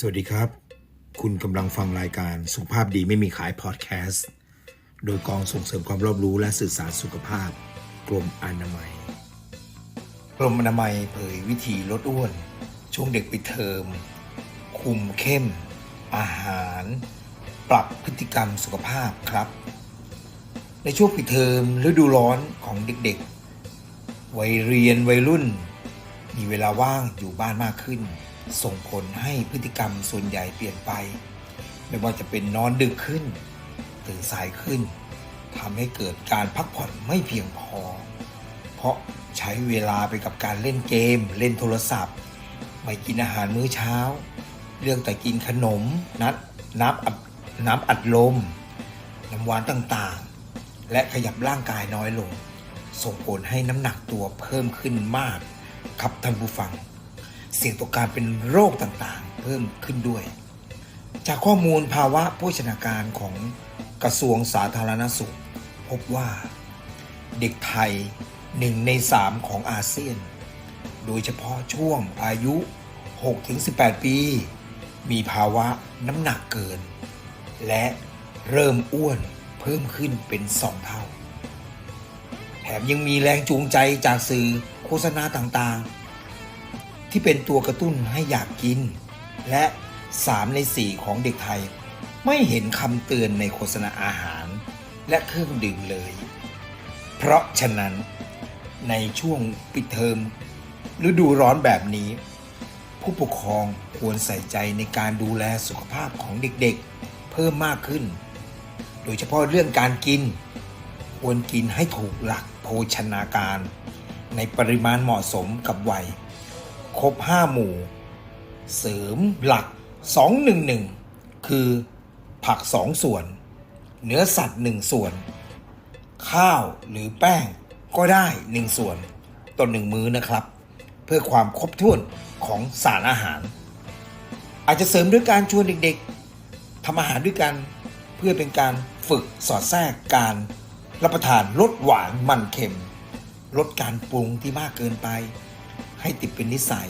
สวัสดีครับ คุณกำลังฟังรายการสุขภาพดีไม่มีขายพอดแคสต์ โดยกองส่งเสริมความรอบรู้และสื่อสารสุขภาพ กรมอนามัย กรมอนามัยเผยวิธีลดอ้วน ช่วงเด็กปิดเทอม คุมเข้ม อาหาร ปรับพฤติกรรมสุขภาพครับ ในช่วงปิดเทอมฤดูร้อนของเด็กๆ วัยเรียนวัยรุ่น มีเวลาว่างอยู่บ้านมากขึ้น ส่งผลให้พฤติกรรมส่วนใหญ่เปลี่ยนไป ไม่ว่าจะเป็นนอนดึกขึ้น ตื่นสายขึ้นทำให้เกิดการพักผ่อนไม่เพียงพอ เพราะใช้เวลาไปกับการเล่นเกม เล่นโทรศัพท์ ไม่กินอาหารมื้อเช้า เรื่องแต่กินขนม นัดน้ำอัดน้ำอัดลม น้ำหวานต่างๆ และขยับร่างกายน้อยลง ส่งผลให้น้ำหนักตัวเพิ่มขึ้นมาก ครับท่านผู้ฟัง เสี่ยงต่อการเป็นโรคต่างๆ เพิ่มขึ้นด้วย จากข้อมูลภาวะโภชนาการของกระทรวงสาธารณสุข พบว่า เด็กไทยหนึ่งในสามของอาเซียน โดยเฉพาะช่วงอายุ 6-18 ปี มีภาวะน้ำหนักเกิน และเริ่มอ้วนเพิ่มขึ้นเป็นสองเท่า แถมยังมีแรงจูงใจจากสื่อโฆษณาต่างๆ ที่เป็นตัวกระตุ้นให้อยากกิน และ 3 ใน 4 ของเด็กไทย ไม่เห็นคำเตือนในโฆษณาอาหาร และเครื่องดื่มเลย เพราะฉะนั้นในช่วงปิดเทอมฤดูร้อนแบบนี้ ผู้ปกครองควรใส่ใจในการดูแลสุขภาพของเด็กๆ เพิ่มมากขึ้น โดยเฉพาะเรื่องการกิน ควรกินให้ถูกหลักโภชนาการ ในปริมาณเหมาะสมกับวัย ครบ 5 หมู่ เสริมหลัก 211 คือผัก 2 ส่วน เนื้อสัตว์ 1 ส่วน ข้าวหรือแป้งก็ได้ 1 ส่วนต่อ1มื้อนะครับ เพื่อความครบถ้วนของสารอาหาร อาจจะเสริมด้วยการชวนเด็กๆทำอาหารด้วยกัน เพื่อเป็นการฝึกสอดแทรกการรับประทานลดหวานมันเค็ม ลดการปรุงที่มากเกินไป ให้ติดเป็นนิสัย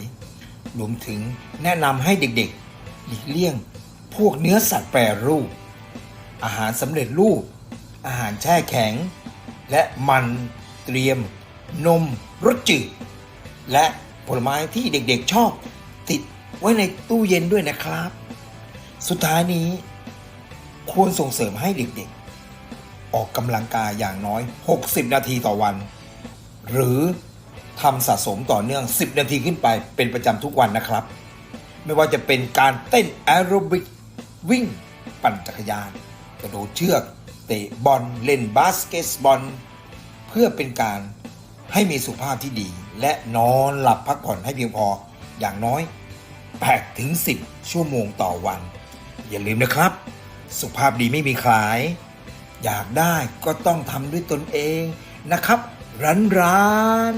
รวมถึงแนะนำให้เด็กๆ หลีกเลี่ยง พวกเนื้อสัตว์แปรรูป อาหารสำเร็จรูป อาหารแช่แข็ง และมันเตรียม นมรสจืด และผลไม้ที่เด็กๆชอบ ติดไว้ในตู้เย็นด้วยนะครับ สุดท้ายนี้ ควรส่งเสริมให้เด็กๆ ออกกำลังกายอย่างน้อย 60 นาทีต่อวัน หรือ ทำสะสมต่อเนื่อง 10 นาทีขึ้นไปเป็นประจำทุกวันนะครับ ไม่ว่าจะเป็นการเต้นแอโรบิกวิ่ง ปั่นจักรยาน กระโดดเชือก เตะบอลเล่นบาสเกตบอล เพื่อเป็นการให้มีสุขภาพที่ดี และนอนหลับพักผ่อนให้เพียงพออย่างน้อย8ถึง10 ชั่วโมงต่อวัน อย่าลืมนะครับ สุขภาพดีไม่มีขาย อยากได้ก็ต้องทำด้วยตนเองนะครับร้านร้าน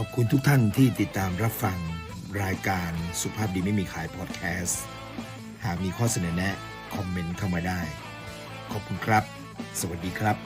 ขอบคุณทุกท่านที่ติดตามรับฟังรายการสุภาพดีไม่มีขายพอดแคสต์หากมีข้อเสนอแนะ คอมเมนต์เข้ามาได้ ขอบคุณครับ สวัสดีครับ